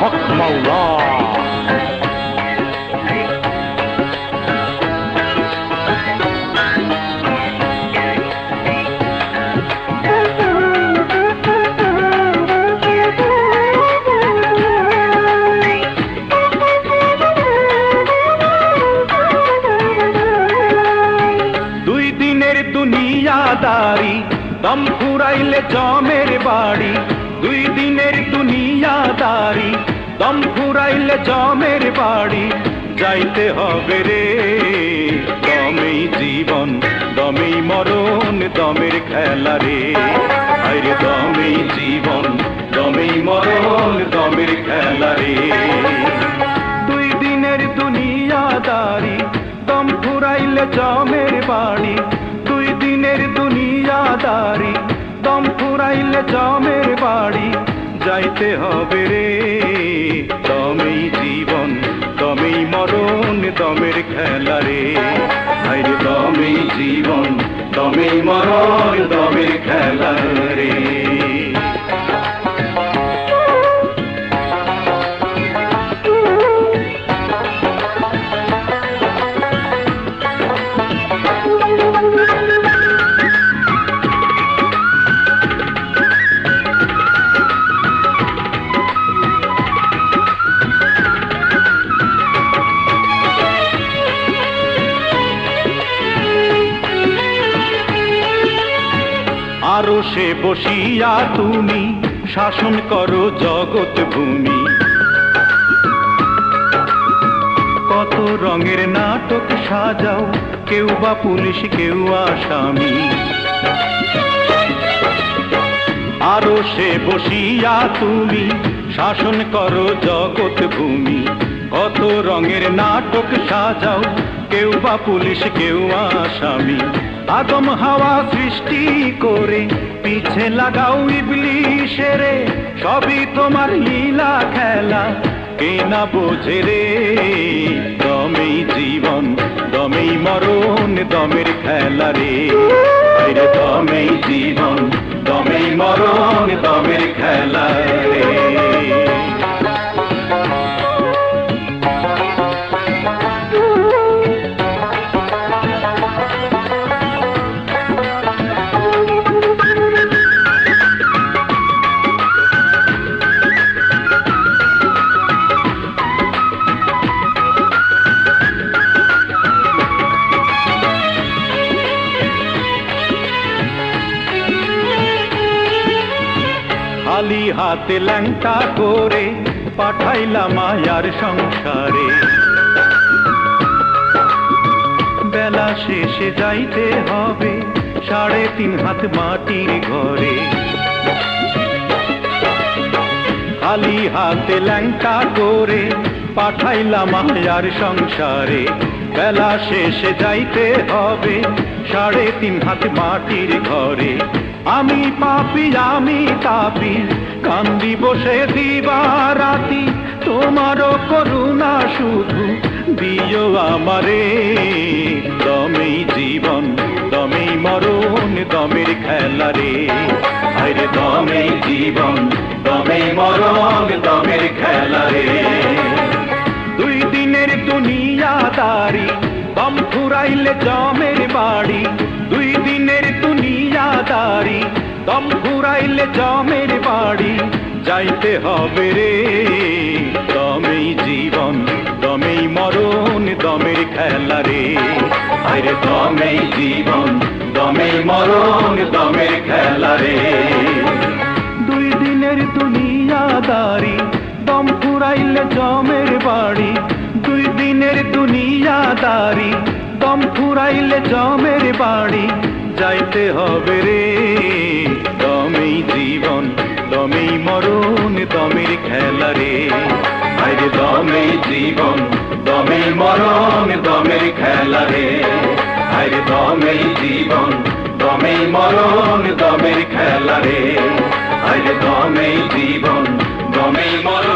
হক দুনিয়াদারি দম ফুরাইলে জমের বাড়ি, দুই দিনের দুনিয়াদারি, দম ফুরাইলে জমের বাড়ি, যাইতে হবে রে। দমেই জীবন, দমেই মরণ, দমের খেলা রে। আরে দমেই জীবন, দমেই মরণ, দমের খেলা রে। দুই দিনের দুনিয়াদারি, দম ফুরাইলে জমের দুনিয়াদারি দম ফুরাইলে জমের বাড়ি। যাইতে হবে রে। দমেই জীবন, দমেই মরণ, দমের খেলা রে। আরে দমেই জীবন, দমেই মরণ, দমের খেলা রে। আরও বসিয়া তুমি শাসন করো জগৎ ভূমি। কত রঙের নাটক সাজাও, কেউ বা পুলিশ, কেউ আসামি। আরও সে বসিয়া তুমি শাসন করো জগৎ ভূমি। কত রঙের নাটক সাজাও, কেউ বা পুলিশ, কেউ আসামি। আদম হাওয়া সৃষ্টি করে পিছে লাগাও ইবলিশের, সবই তোমার লীলা খেলা। কে না বোঝে রে দমেই জীবন দমেই মরণ, দমের খেলা রে। দমেই জীবন দমেই মরণ, দমের খেলা রে। খালি হাতে ল্যাংটা করে পাঠাইলাম মায়ার সংসারে। বেলা শেষে যাইতে হবে সাড়ে তিন হাত মাটির ঘরে। খালি হাতে ল্যাংটা করে পাঠাইলাম মায়ার সংসারে। বেলা শেষে যাইতে হবে সাড়ে তিন হাত মাটির ঘরে। আমি পাপি, আমি তাপি কান্দি বসে দিবা রাতি তোমারও করুণা শুধু দিও আমারে। দমেই জীবন, দমেই মরণ, দমের খেলা রে। আরে দমেই জীবন, দমেই মরণ, দমের খেলা রে। দুই দিনের দুনিয়া দুনিয়াদারি দম ফুরাইলে জমের বাড়ি দুনিয়াদারি দম ফুরাইলে জমের বাড়ি। যাইতে হবে রে, দমেই জীবন, দমেই মরণ, দমের খেলা রে। আরে দমেই জীবন, দমেই মরণ, দমের খেলা রে। দুই দিনের দুনিয়াদারি, দম ফুরাইলে জমের বাড়ি। দুই দিনের দুনিয়াদারি, দম ফুরাইলে জমের বাড়ি। যাইতে হবে রে। দমেই জীবন, দমেই মরণ, দমের খেলা রে। আরে দমেই জীবন দমেই মরণ, দমের খেলা রে। আরে দমেই জীবন, দমেই মরণ, দমের খেলা রে। আরে দমেই জীবন, দমেই মরণ দমের